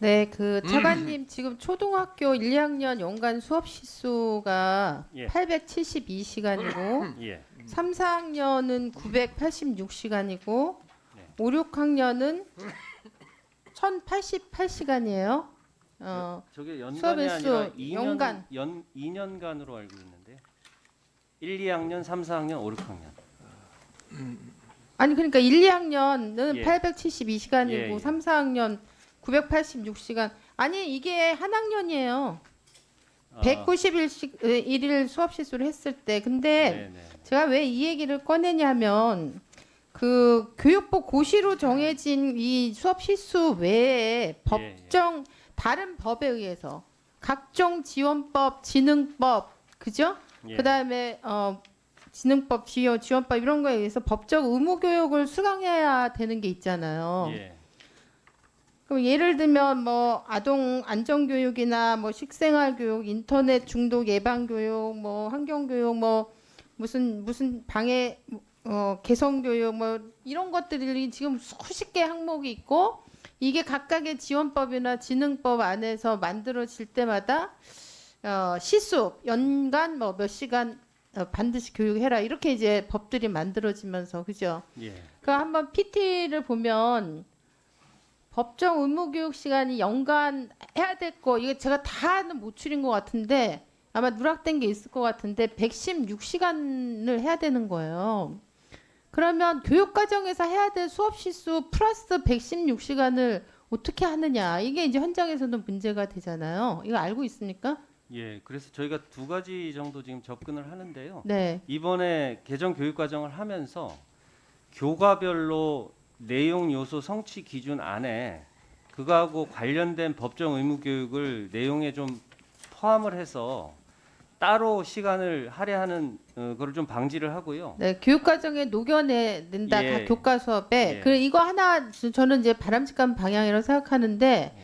네, 그 차관님 지금 초등학교 1, 2학년 연간 수업 시수가 예. 872시간이고 예. 3, 4학년은 986시간이고 네. 5, 6학년은 1088시간이에요. 어, 저게 연간이 수업의 수, 아니라 2년 연간. 연 2년간으로 알고 있는데 1, 2학년, 3, 4학년, 5, 6학년. 아니 그러니까 1, 2학년은 예. 872시간이고 예, 예. 3, 4학년 986시간. 아니 이게 한 학년이에요. 아, 191시 1일 수업 시수를 했을 때 근데 네, 네. 제가 왜 이 얘기를 꺼내냐면 그 교육부 고시로 정해진 이 수업 시수 외에 법정 다른 법에 의해서 각종 지원법, 지능법, 그죠? 예. 그다음에 어 지능법, 지원 지원법 이런 거에 의해서 법적 의무 교육을 수강해야 되는 게 있잖아요. 예. 그럼 예를 들면 뭐 아동 안전 교육이나 뭐 식생활 교육, 인터넷 중독 예방 교육, 뭐 환경 교육, 뭐 무슨 무슨 방해 어 개성 교육 뭐 이런 것들이 지금 수십 개 항목이 있고 이게 각각의 지원법이나 지능법 안에서 만들어질 때마다 어 시수 연간 뭐 몇 시간 어, 반드시 교육해라 이렇게 이제 법들이 만들어지면서 그죠? 예. 그 한번 PT를 보면 법정 의무 교육 시간이 연간 해야 될 거 이게 제가 다는 못 추린 것 같은데 아마 누락된 게 있을 것 같은데 116시간을 해야 되는 거예요. 그러면 교육 과정에서 해야 될 수업 시수 플러스 116시간을 어떻게 하느냐 이게 이제 현장에서도 문제가 되잖아요. 이거 알고 있습니까? 예. 그래서 저희가 두 가지 정도 지금 접근을 하는데요. 네. 이번에 개정 교육 과정을 하면서 교과별로 내용 요소 성취 기준 안에 그거하고 관련된 법정 의무 교육을 내용에 좀 포함을 해서 따로 시간을 할애하는 어, 거를 좀 방지를 하고요. 네, 교육 과정에 녹여낸다 예. 각 교과 수업에. 예. 그 이거 하나 저- 저는 이제 바람직한 방향이라고 생각하는데 예.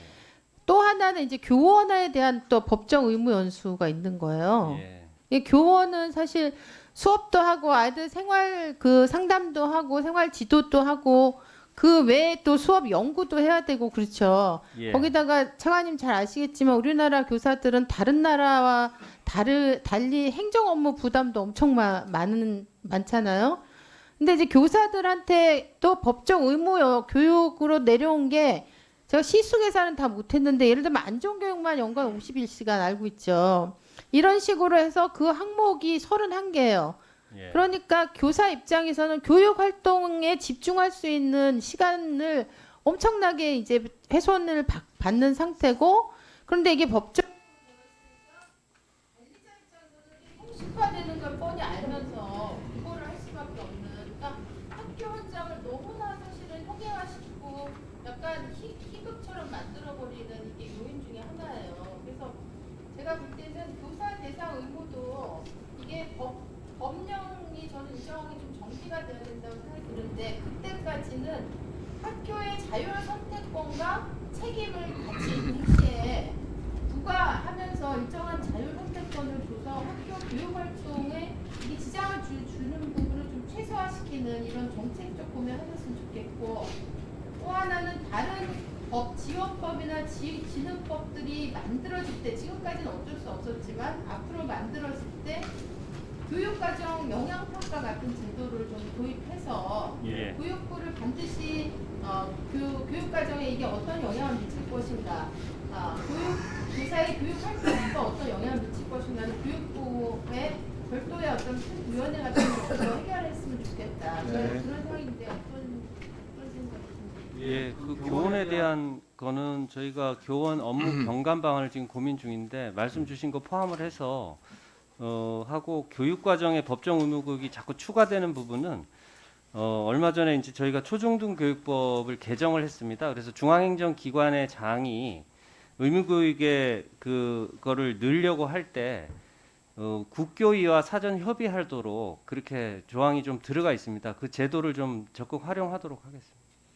또 하나는 이제 교원에 대한 또 법정 의무 연수가 있는 거예요. 예. 이 교원은 사실 수업도 하고 아이들 생활 그 상담도 하고 생활 지도도 하고 그 외에 또 수업 연구도 해야 되고 그렇죠. 예. 거기다가 차관님 잘 아시겠지만 우리나라 교사들은 다른 나라와 다르, 달리 행정 업무 부담도 엄청 마, 많은 많잖아요. 근데 이제 교사들한테 또 법정 의무 여- 교육으로 내려온 게 제가 시수 계산은 다 못했는데 예를 들면 안전교육만 연간 51시간 알고 있죠. 이런 식으로 해서 그 항목이 31개예요. 예. 그러니까 교사 입장에서는 교육 활동에 집중할 수 있는 시간을 엄청나게 이제 훼손을 받- 받는 상태고 그런데 이게 법적 형식화되는 걸 뻔히 알면서 그거를 할 수밖에 없는 그러니까 학교 현장을 너무나 사실은 형해화시키고 약간 희, 희극처럼 만들어버리는 이게 요인 중에 하나예요. 그래서 제가 볼 때는 교사 대상 의무도 이게 법, 법령이 저는 일정하게 좀 정비가 되어야 된다고 생각이 드는데 그때까지는 학교의 자율 선택권과 책임을 같이 동시에 부과하면서 일정한 자율 선택권을 줘서 학교 교육 활동에 이게 지장을 주, 주는 부분을 좀 최소화시키는 이런 정책적 고민을 하셨으면 좋겠고 또 하나는 다른 법 지원법이나 지, 지능법들이 만들어질 때 지금까지는 어쩔 수 없었지만 앞으로 만들어질 때 교육과정 영양평가 같은 제도를 좀 도입해서 예. 교육부를 반드시 어, 교, 교육과정에 이게 어떤 영향을 미칠 것인가 아, 교육 교사의 교육 활동에 어떤 영향을 미칠 것인가는 교육부의 별도의 어떤 큰 위원회 같은 것으로 해결했으면 좋겠다 네. 그런 그런 생각인데 어떤 어떤 생각이십니까? 예, 그 교원 에 대한 거는 저희가 교원 업무 경감 방안을 지금 고민 중인데 말씀 주신 거 포함을 해서 어 하고 교육 과정에 법정 의무 교육이 자꾸 추가되는 부분은 어 얼마 전에 이제 저희가 초중등 교육법을 개정을 했습니다. 그래서 중앙행정기관의 장이 의무 교육에 그거를 넣으려고 할때 어, 국교위와 사전 협의하도록 그렇게 조항이 좀 들어가 있습니다. 그 제도를 좀 적극 활용하도록 하겠습니다.